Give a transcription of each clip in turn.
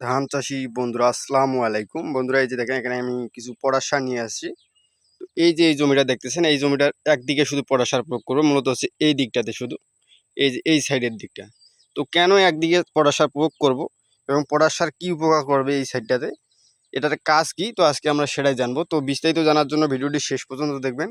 ধান চাষি বন্ধুরা, আসসালামু আলাইকুম। বন্ধুরা, এই যে দেখেন, এখানে আমি কিছু সার নিয়ে আসছি। তো এই যে এই জমিটা দেখতেছেন, এই জমিটার একদিকে শুধু পটাশ সার প্রয়োগ করব, মূলত হচ্ছে এই দিকটাতে শুধু, এই যে এই সাইডের দিকটা। তো কেন একদিকে পটাশ সার প্রয়োগ করব এবং পটাশ সার কী উপকার করবে এই সাইডটাতে? এটার কাজ কি? তো আজকে আমরা সেটাই জানব। তো বিস্তারিত জানার জন্য ভিডিওটি শেষ পর্যন্ত দেখবেন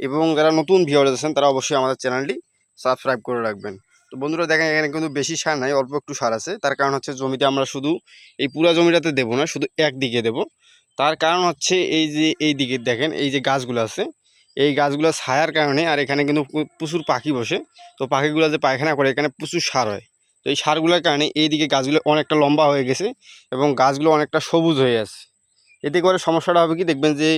এবং যারা নতুন ভিউয়ার আছেন, তারা অবশ্যই আমাদের চ্যানেলটি সাবস্ক্রাইব করে রাখবেন। তো বন্ধুরা দেখেন, এখানে কিন্তু বেশি সার নাই, অল্প একটু সার আছে। তার কারণ হচ্ছে জমিতে আমরা শুধু এই পুরা জমিটাতে দেবো না, শুধু একদিকে দেব। তার কারণ হচ্ছে এই যে, এই দিকে দেখেন, এই যে গাছগুলো আছে, এই গাছগুলো ছায়ার কারণে আর এখানে কিন্তু প্রচুর পাখি বসে। তো পাখিগুলো যে পায়খানা করে, এখানে প্রচুর সার হয়। তো এই সারগুলোর কারণে এই দিকে গাছগুলো অনেকটা লম্বা হয়ে গেছে এবং গাছগুলো অনেকটা সবুজ হয়ে আছে। এতে করে সমস্যাটা হবে কি? দেখবেন যে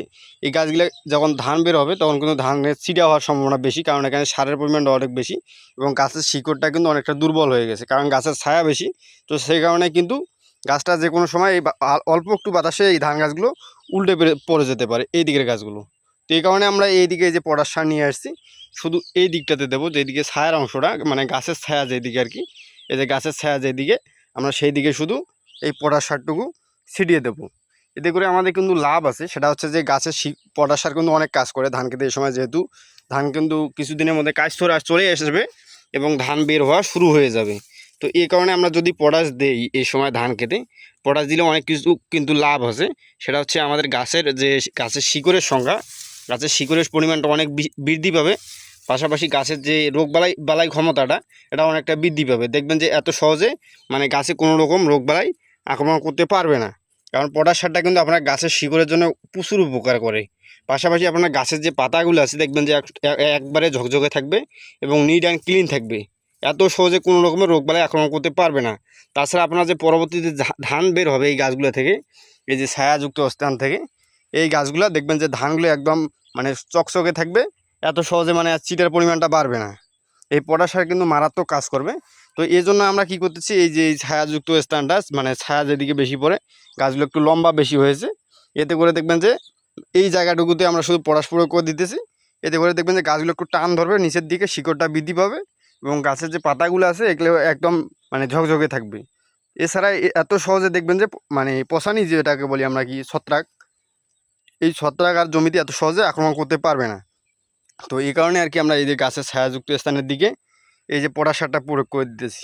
এই গাছগুলো যখন ধান বের হবে, তখন কিন্তু ধানের ছিটা হওয়ার সম্ভাবনা বেশি। কারণ এখানে সারের পরিমাণটা অনেক বেশি এবং গাছের শিকড়টা কিন্তু অনেকটা দুর্বল হয়ে গেছে। কারণ গাছের ছায়া বেশি। তো সেই কারণে কিন্তু গাছটা যে কোনো সময় এই অল্প একটু বাতাসে এই ধান গাছগুলো উল্টে পড়ে যেতে পারে এই দিকের গাছগুলো। তো এই কারণে আমরা এই দিকে যে পটাশ সার নিয়ে আসছি, শুধু এই দিকটাতে দেবো। যেদিকে ছায়ার অংশটা মানে গাছের ছায়া যেদিকে আর কি, এই যে গাছের ছায়া যেদিকে আমরা সেই দিকে শুধু এই পটাশ সারটুকু ছিটিয়ে দেবো। এতে করে আমাদের কিন্তু লাভ আছে। সেটা হচ্ছে যে গাছের শি, পটাশ সার কিন্তু অনেক কাজ করে ধান খেতে এই সময় যেহেতু ধান কিন্তু কিছুদিনের মধ্যে কাজ আস- চলে আসবে এবং ধান বের হওয়া শুরু হয়ে যাবে। তো এই কারণে আমরা যদি পটাশ দেই এই সময় ধান খেতে, পটাশ দিলে অনেক কিছু কিন্তু লাভ আছে। সেটা হচ্ছে আমাদের গাছের যে গাছের শিকড়ের সংখ্যা, গাছের শিকড়ের পরিমাণটা অনেক বৃদ্ধি পাবে। পাশাপাশি গাছের যে রোগ বালাই বালাই ক্ষমতাটা, এটা অনেকটা বৃদ্ধি পাবে। দেখবেন যে এত সহজে মানে গাছে কোনো রকম রোগ বালাই আক্রমণ করতে পারবে না। কারণ পটাশ সারটা কিন্তু আপনার গাছের শিকড়ের জন্য প্রচুর উপকার করে। পাশাপাশি আপনার গাছের যে পাতাগুলো আছে, দেখবেন যে এক- একবারে ঝকঝকে থাকবে এবং নিট অ্যান্ড ক্লিন থাকবে। এত সহজে কোনো রকমের রোগবালাই আক্রমণ করতে পারবে না। তাছাড়া আপনার যে পরবর্তীতে ধান বের হবে এই গাছগুলো থেকে, এই যে ছায়াযুক্ত স্থান থেকে, এই গাছগুলো দেখবেন যে ধানগুলো একদম মানে চকচকে থাকবে, এত সহজে মানে চিটার পরিমাণটা বাড়বে না। এই পটাশ সার কিন্তু মারাত্মক কাজ করবে। তো এই জন্য আমরা কি করতেছি, এই যে এই ছায়াযুক্ত স্থানটা মানে ছায়া যেদিকে বেশি পড়ে, গাছগুলো একটু লম্বা বেশি হয়েছে, এতে করে দেখবেন যে এই জায়গাটুকুতে আমরা শুধু পটাশ প্রয়োগ করে দিতেছি, এতে করে দেখবেন যে গাছগুলো একটু টান ধরবে, নিচের দিকে শিকড়টা বৃদ্ধি পাবে এবং গাছের যে পাতাগুলো আছে, এগুলো একদম মানে ঝকঝকে থাকবে। এছাড়া এত সহজে দেখবেন যে মানে পশানি যেটাকে বলি আমরা কি ছত্রাক, এই ছত্রাক আর জমিতে এত সহজে আক্রমণ করতে পারবে না। তো এই কারণে আর কি আমরা এই যে গাছের ছায়াযুক্ত স্থানের দিকে এই যে পটাশ সারটা প্রয়োগ করে দিতেছি।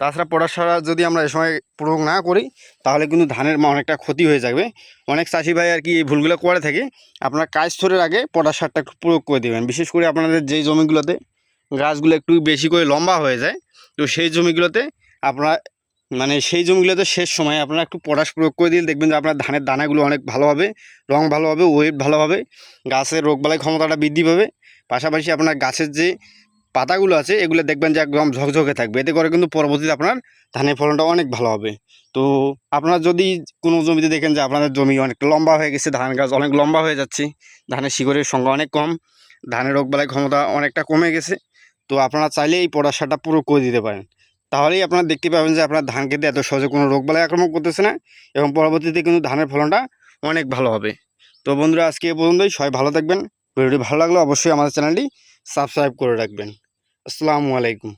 তাছাড়া পটাশ সার যদি আমরা এই সময় প্রয়োগ না করি, তাহলে কিন্তু ধানের অনেকটা ক্ষতি হয়ে যাবে। অনেক চাষি ভাই আর কি এই ভুলগুলো করে থাকে। আপনার কাজ স্তরের আগে পটাশ সারটা প্রয়োগ করে দেবেন। বিশেষ করে আপনাদের যেই জমিগুলোতে গাছগুলো একটু বেশি করে লম্বা হয়ে যায়, তো সেই জমিগুলোতে আপনারা মানে সেই জমিগুলোতে শেষ সময় আপনারা একটু পটাশ প্রয়োগ করে দিলে দেখবেন যে আপনার ধানের দানাগুলো অনেক ভালো হবে, রং ভালো হবে ওয়েট ভালো হবে, গাছের রোগবালাই ক্ষমতাটা বৃদ্ধি পাবে। পাশাপাশি আপনার গাছের যে পাতাগুলো আছে, এগুলো দেখবেন যে একদম ঝকঝকে থাকবে। এতে করে কিন্তু পরবর্তীতে আপনার ধানের ফলনটা অনেক ভালো হবে। তো আপনারা যদি কোনো জমিতে দেখেন যে আপনাদের জমি অনেক লম্বা হয়ে গেছে, ধান গাছ অনেক লম্বা হয়ে যাচ্ছে, ধানের শিকড়ের সংখ্যা অনেক কম, ধানের রোগবালাই ক্ষমতা অনেকটা কমে গেছে, তো আপনারা চাইলে এই পটাশ সারটা পুরো করে দিতে পারেন। তাহলেই আপনারা দেখতে পাবেন যে আপনার ধান খেতে এত সহজে কোনো রোগ রোগবালাই আক্রমণ করতেছে না এবং পরবর্তীতে কিন্তু ধানের ফলনটা অনেক ভালো হবে। তো বন্ধুরা, আজকে এ পর্যন্তই। সবাই ভালো থাকবেন। ভিডিওটি ভালো লাগলে অবশ্যই আমাদের চ্যানেলটি সাবস্ক্রাইব করে রাখবেন। আসসালামু আলাইকুম।